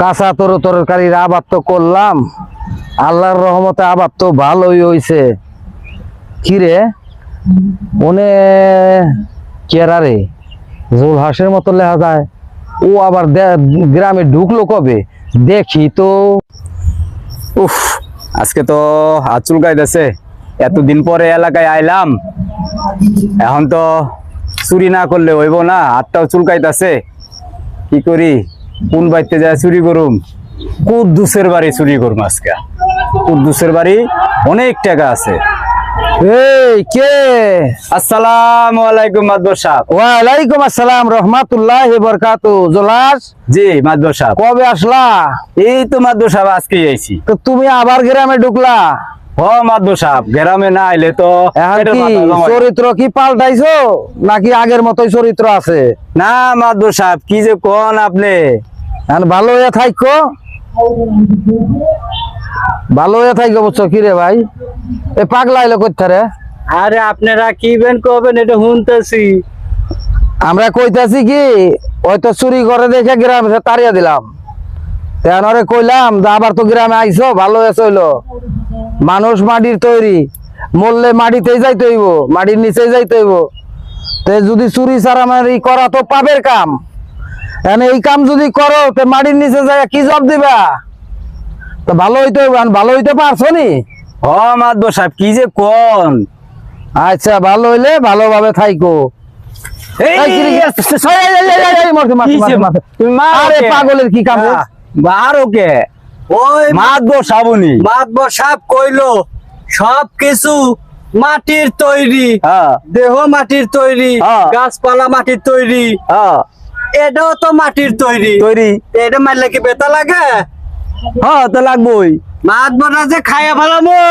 কাঁচা তর তরকারির আবাদ তো করলাম। আল্লাহর রহমতে আবাদ তো ভালোই হইছে। কি রে? মনে কেরা রে? জোল হাঁসের মতো লেখা যায়। ও আবার গ্রামে ঢুকলো কবে? দেখি তো। উফ, আজকে তো হাত চুলকাইতেছে এতদিন পরে এলাকায় আইলাম। এখন তো চুরি না করলে হইব না। হাতটাও চুলকাইতেছে। কি করি? কোন বাড়িতে যায় চুরি করুম? কুদ্দুসের বাড়ি চুরি করুম আজকে। কুদ্দুসের বাড়ি অনেক টাকা আছে। এই কে? আসসালামু আলাইকুম মাদবর সাহেব ওয়ালাইকুম আসসালাম রহমাতুল্লাহ বরকাতু। জোলাস? জি মাদবর সাহেব কবে আসলা? এই তো মাদবর সাহেব আজকে আইছি। তো তুমি আবার গ্রামে ঢুকলা? হ মাদবর সাহেব গ্রামে না আইলে তো এখন পেটের কি মাথা জমায়। চরিত্র কি পাল্টাইছো? নাকি আগের মতোই চরিত্র আছে? না মাদবর সাহেব কি যে কোন আপনি? ভালো হয়ে থাকো ভালো হয়ে থাকো বুঝছ কি রে ভাই? এ পাগলা এলো কোথা আরে আপনারা কি বেন করবেন এটা শুনতেছি। আমরা কইতাছি কি হয়তো চুরি করে দেখে গ্রামে তাড়িয়ে দিলাম। তেন কইলাম আবার তো গ্রামে আইসো ভালো হয়েছে হইল মানুষ মাটির তৈরি মরলে মাটিতেই যাইতে হইব মাটির নিচেই যাইতে হইব তে যদি চুরি চারামারি করা তো পাপের কাম এই কাম যদি করো তে মাটির নিচে যায় কি জব দিবা তো ভালো হইতে হইব ভালো হইতে পারছ নি হ মাদবর সাহেব কি যে কোন আচ্ছা ভালো হইলে ভালোভাবে থাইকো আরে পাগলের কি কাম রে? আহ, মারো কে ওই মাতব সাবুনি। মাতব সাপ কইলো সব কিছু মাটির তৈরি হ্যাঁ। দেহ মাটির তৈরি হ্যাঁ। গাছপালা মাটির তৈরি। হ্যাঁ। এটাও তো মাটির তৈরি। তৈরি। এটা মারলে কি বেতা লাগে? হ্যাঁ তো লাগবোই। মাতবটা যে খাইয়া ফেলামো।